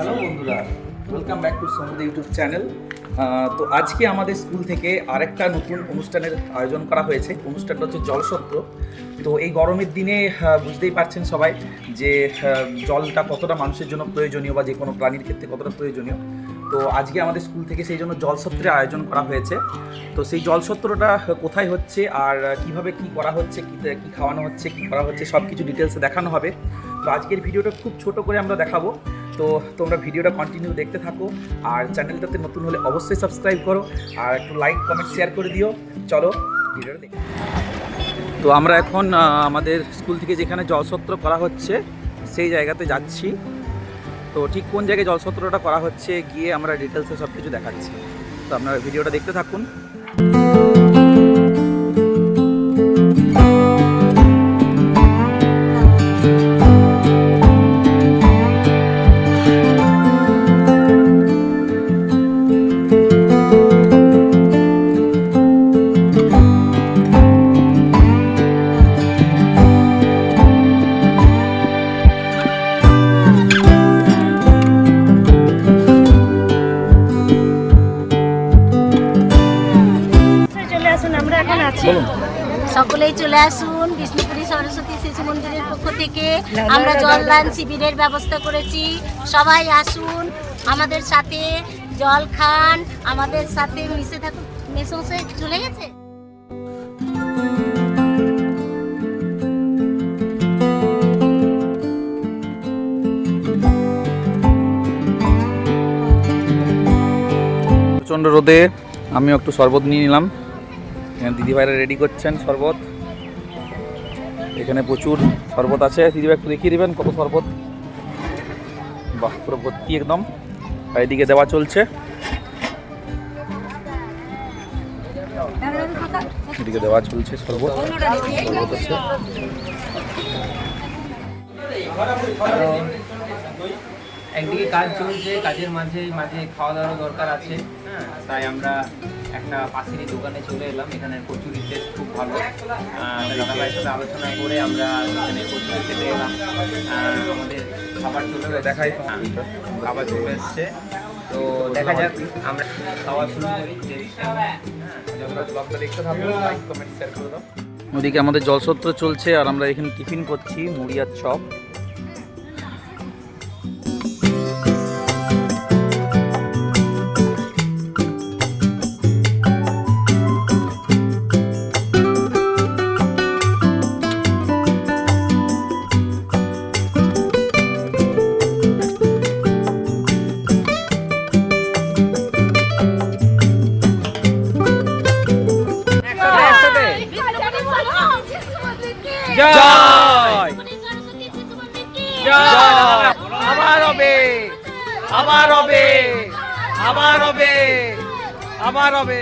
Hello বন্ধুরা welcome back to Samudra YouTube channel তো আজকে আমাদের স্কুল থেকে আরেকটা নতুন অনুষ্ঠানের আয়োজন করা হয়েছে। অনুষ্ঠানটা হচ্ছে জলসত্র। তো এই গরমের দিনে বুঝতেই পারছেন সবাই যে জলটা কতটা মানুষের জন্য প্রয়োজনীয় বা যে কোনো প্রাণীর ক্ষেত্রে কতটা প্রয়োজনীয়। তো আজকে আমাদের স্কুল থেকে সেই জন্য জলসত্রের আয়োজন করা হয়েছে। তো সেই জলসত্রটা কোথায় হচ্ছে আর কীভাবে কি করা হচ্ছে, কী, কি খাওয়ানো হচ্ছে, কি করা হচ্ছে সব কিছু ডিটেলসে দেখানো হবে। তো আজকের ভিডিওটা খুব ছোট করে আমরা দেখাবো। তো তোমরা ভিডিওটা কন্টিনিউ দেখতে থাকো আর চ্যানেলটাতে নতুন হলে অবশ্যই সাবস্ক্রাইব করো আর একটু লাইক কমেন্ট শেয়ার করে দিও। চলো ভিডিওটা দেখি। তো আমরা এখন আমাদের স্কুল থেকে যেখানে জলসত্র করা হচ্ছে, সেই জায়গাতে যাচ্ছি। তো ঠিক কোন জায়গায় জলসত্রটা করা হচ্ছে, গিয়ে আমরা ডিটেলসে সব কিছু দেখাচ্ছি। তো আপনারা ভিডিওটা দেখতে থাকুন। সকলেই চলে আসুন। বিষ্ণুপুরী সরস্বতী শিশু মন্দিরের পক্ষ থেকে আমরা জলদান শিবিরের ব্যবস্থা করেছি। সবাই আসুন। আমাদের সাথে জল খান। আমাদের সাথে মিশে থাকুন মেসমশে চলে গেছে? প্রচণ্ড রোদে আমিও একটু শরবত নিয়ে নিলাম। এখানে দিদিভাইরা রেডি করছেন শরবত। এখানে প্রচুর শরবত আছে। দিদিভাই একটু দেখিয়ে দেবেন কত শরবত? বাহ, পুরো ভর্তি একদম। আর এদিকে দেওয়া চলছে। এদিকে দেওয়া চলছে শরবত। শরবত আছে। একদিকে কাজ চলছে, কাজের মাঝে মাঝে খাওয়া দাওয়ার দরকার আছে। হ্যাঁ তাই আমরা একটা পাশেরই দোকানে চলে এলাম এখানে কচুরি টেস্ট খুব ভালো। দাদাভাইয়ের সাথে আলোচনা করে আমরা এখানে কচুরি খেতে এলাম। আমাদের খাবার চলে দেখাই। হ্যাঁ, খাবার চলে এসছে। তো দেখা যাক আমরা খাওয়া শুরু করি। হ্যাঁ, ব্লগটা দেখতে থাকো লাইক কমেন্ট শেয়ার করে দাও। ওদিকে আমাদের জলসত্র চলছে আর আমরা এখানে টিফিন করছি মুড়ি আর চপ। জয়। জয়। আবার হবে। আবার হবে। আবার হবে। আবার হবে।